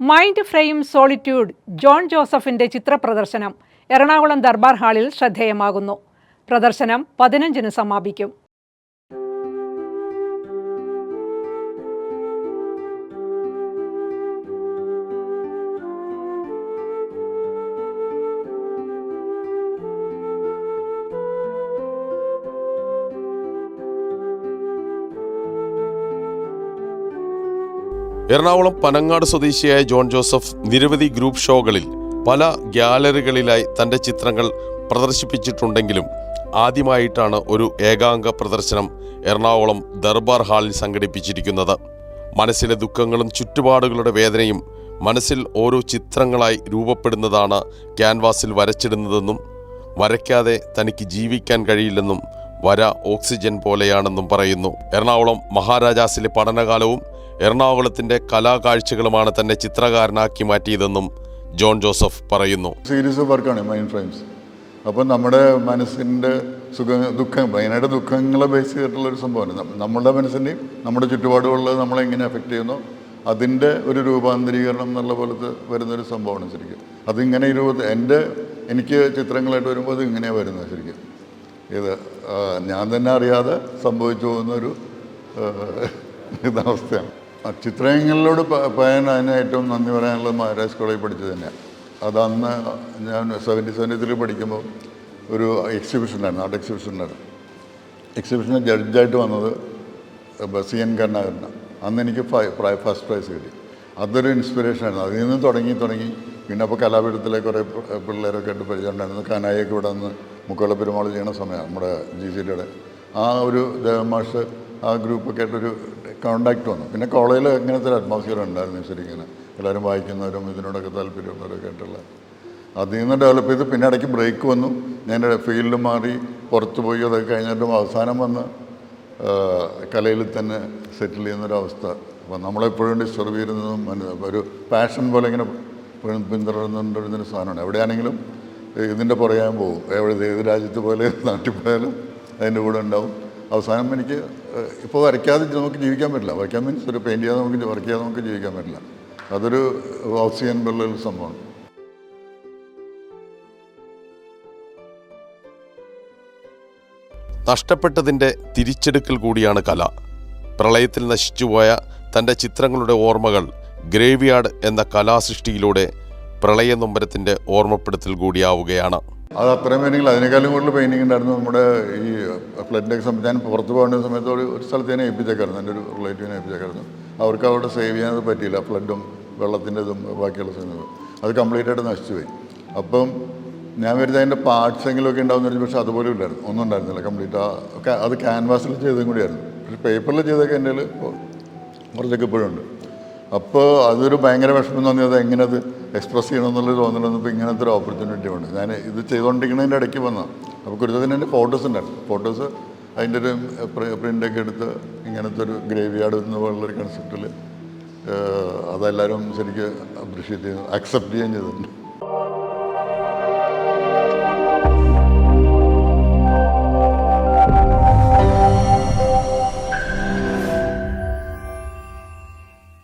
Mind frame solitude John ജോസഫിന്റെ ചിത്രപ്രദർശനം എറണാകുളം ദർബാർ ഹാളിൽ ശ്രദ്ധേയമാകുന്നു. പ്രദർശനം പതിനഞ്ചിന് സമാപിക്കും. എറണാകുളം പനങ്ങാട് സ്വദേശിയായ ജോൺ ജോസഫ് നിരവധി ഗ്രൂപ്പ് ഷോകളിൽ പല ഗ്യാലറികളിലായി തന്റെ ചിത്രങ്ങൾ പ്രദർശിപ്പിച്ചിട്ടുണ്ടെങ്കിലും ആദ്യമായിട്ടാണ് ഒരു ഏകാംഗ പ്രദർശനം എറണാകുളം ദർബാർ ഹാളിൽ സംഘടിപ്പിച്ചിരിക്കുന്നത്. മനസ്സിലെ ദുഃഖങ്ങളും ചുറ്റുപാടുകളുടെ വേദനയും മനസ്സിൽ ഓരോ ചിത്രങ്ങളായി രൂപപ്പെടുന്നതാണ് ക്യാൻവാസിൽ വരച്ചിടുന്നതെന്നും വരയ്ക്കാതെ തനിക്ക് ജീവിക്കാൻ കഴിയില്ലെന്നും വര ഓക്സിജൻ പോലെയാണെന്നും പറയുന്നു. എറണാകുളം മഹാരാജാസിലെ പഠനകാലവും എറണാകുളത്തിന്റെ കലാകാഴ്ചകളുമാണ് തന്നെ ചിത്രകാരനാക്കി മാറ്റിയതെന്നും ജോൺ ജോസഫ് പറയുന്നു. സീരീസ് വർക്കാണ് മൈൻഡ് ഫ്രെയിംസ്. അപ്പം നമ്മുടെ മനസ്സിന്റെ സുഖ ദുഃഖം മെയിനായിട്ട് ദുഃഖങ്ങളെ ബേസ് ചെയ്തിട്ടുള്ള ഒരു സംഭവമാണ്. നമ്മുടെ മനസ്സിന്റെയും നമ്മുടെ ചുറ്റുപാടുകളിൽ നമ്മളെ എങ്ങനെ എഫക്റ്റ് ചെയ്യുന്നു അതിന്റെ ഒരു രൂപാന്തരീകരണം എന്നുള്ള പോലത്തെ വരുന്നൊരു സംഭവമാണ് ശരിക്കും. അതിങ്ങനെ രൂപത്തിൽ എന്റെ എനിക്ക് ചിത്രങ്ങളായിട്ട് വരുമ്പോൾ അത് ഇങ്ങനെയാണ് വരുന്നത് ശരിക്കും. ഇത് ഞാൻ തന്നെ അറിയാതെ സംഭവിച്ചു പോകുന്നൊരു ആ, ചിത്രങ്ങളിലോട് പറയാൻ അതിന് ഏറ്റവും നന്ദി പറയാനുള്ളത് മഹാരാജ് കോളേജിൽ പഠിച്ചത് തന്നെയാണ് അത് അന്ന് ഞാൻ സെവന്റി സെവന്റി ത്രീ പഠിക്കുമ്പോൾ ഒരു എക്സിബിഷൻ ഉണ്ടായിരുന്നു. ആർട്ട് എക്സിബിഷൻ ആയിരുന്നു എക്സിബിഷന് ജഡ്ജായിട്ട് വന്നത് സി എൻ കരുണാകരനാണ് അന്ന് എനിക്ക് ഫസ്റ്റ് പ്രൈസ് കിട്ടി. അതൊരു ഇൻസ്പിറേഷൻ ആയിരുന്നു. അതിൽ നിന്ന് തുടങ്ങി തുടങ്ങി. പിന്നെ അപ്പോൾ കലാപീഠത്തിലെ കുറേ പിള്ളേരൊക്കെ ആയിട്ട് പരിചയമുണ്ടായിരുന്നു. കാനായൊക്കെ ഇവിടെ നിന്ന് മുക്കുള്ള പെരുമാൾ ചെയ്യണ സമയം നമ്മുടെ ജി സിയുടെ ആ ഒരു ദേവമാഷ് ആ ഗ്രൂപ്പൊക്കെ ആയിട്ടൊരു കോണ്ടാക്ട് വന്നു. പിന്നെ കോളേജിൽ ഇങ്ങനത്തെ ഒരു അറ്റ്മോസ്ഫിയർ ഉണ്ടായിരുന്നു ശരിക്കും. എല്ലാവരും വായിക്കുന്നവരും ഇതിനോടൊക്കെ താല്പര്യമുള്ളവരൊക്കെ ആയിട്ടുള്ള. അതിൽ നിന്ന് ഡെവലപ്പ് ചെയ്ത് പിന്നെ ഇടയ്ക്ക് ബ്രേക്ക് വന്നു. ഞാൻ ഫീൽഡ് മാറി പുറത്ത് പോയി അതൊക്കെ കഴിഞ്ഞിട്ടും അവസാനം വന്ന് കലയിൽ തന്നെ സെറ്റിൽ ചെയ്യുന്നൊരവസ്ഥ അപ്പം നമ്മളെപ്പോഴും ഡിസ്റ്റർബ് ചെയ്യുന്നതും ഒരു പാഷൻ പോലെ ഇങ്ങനെ എപ്പോഴും പിന്തുടർന്നുകൊണ്ടിരുന്നൊരു സാധനമാണ്. എവിടെയാണെങ്കിലും ഇതിന്റെ പുറകെ പോകും. എവിടെ ഏത് രാജ്യത്ത് പോലെ നാട്ടിൽ പോയാലും അതിന്റെ കൂടെ ഉണ്ടാവും. അവസാനം എനിക്ക് ഇപ്പോൾ വരയ്ക്കാതെ നമുക്ക് ജീവിക്കാൻ പറ്റില്ല. വരയ്ക്കാൻ മീൻസ് ഒരു പെയിന്റ് ചെയ്യാതെ നമുക്ക് വർക്ക് ചെയ്യാതെ നമുക്ക് ജീവിക്കാൻ പറ്റില്ല. അതൊരു ഓക്സിജൻ പോലുള്ള സംഭവമാണ്. നഷ്ടപ്പെട്ടതിന്റെ തിരിച്ചെടുക്കൽ കൂടിയാണ് കല. പ്രളയത്തിൽ നശിച്ചുപോയ തന്റെ ചിത്രങ്ങളുടെ ഓർമ്മകൾ ഗ്രേവിയാർഡ് എന്ന കലാസൃഷ്ടിയിലൂടെ പ്രളയ നൊമ്പരത്തിന്റെ ഓർമ്മപ്പെടുത്തൽ കൂടിയാവുകയാണ്. അത് അത്രയും പെയിന്റിങ്ങിൽ അതിനേക്കാളും കൂടുതൽ പെയിന്റിങ് ഉണ്ടായിരുന്നു. നമ്മുടെ ഈ ഫ്ലഡിന്റെ സമയത്ത് ഞാൻ പുറത്ത് പോകേണ്ട സമയത്ത് ഒരു ഒരു സ്ഥലത്ത് ഞാൻ ഏൽപ്പിച്ചേക്കായിരുന്നു. എന്റെ ഒരു റിലേറ്റീവിനെ ഏൽപ്പിച്ചേക്കായിരുന്നു. അവർക്ക് അവിടെ സേവ് ചെയ്യാൻ പറ്റിയില്ല. ഫ്ലഡും വെള്ളത്തിന്റെ ഇതും ബാക്കിയുള്ള സമയത്ത് അത് കംപ്ലീറ്റ് ആയിട്ട് നശിച്ചു പോയി അപ്പം ഞാൻ വരുന്നത് അതിന്റെ പാർട്സ് എങ്കിലുമൊക്കെ ഉണ്ടാവുന്ന പക്ഷേ അതുപോലും ഇല്ലായിരുന്നു. ഒന്നും ഉണ്ടായിരുന്നില്ല. കംപ്ലീറ്റ് ആ അത് ക്യാൻവാസിൽ ചെയ്തതും കൂടിയായിരുന്നു. പക്ഷേ പേപ്പറിൽ ചെയ്തൊക്കെ എന്റെ കുറച്ചൊക്കെ ഇപ്പോഴും ഉണ്ട്. അപ്പോൾ അതൊരു ഭയങ്കര വിഷമം തോന്നിയത് എങ്ങനെ അത് എക്സ്പ്രസ് ചെയ്യണമെന്നുള്ള തോന്നലൊന്നും ഇപ്പോൾ ഇങ്ങനത്തെ ഒരു ഓപ്പർച്യൂണിറ്റി ഉണ്ട്. ഞാൻ ഇത് ചെയ്തുകൊണ്ടിരിക്കുന്നതിന്റെ ഇടയ്ക്ക് വന്നു അപ്പോൾ കുരുത്തതിന് എന്റെ ഫോട്ടോസ് ഉണ്ടായിരുന്നു. ഫോട്ടോസ് അതിന്റെ ഒരു പ്രിന്റൊക്കെ എടുത്ത് ഇങ്ങനത്തെ ഒരു ഗ്രേവ് യാർഡ് എന്ന പോലുള്ളൊരു കൺസെപ്റ്റിൽ അതെല്ലാവരും ശരിക്കും അപ്രീഷിയേറ്റ് ചെയ്യുന്നു അക്സെപ്റ്റ് ചെയ്യുകയും ചെയ്തിട്ടുണ്ട്.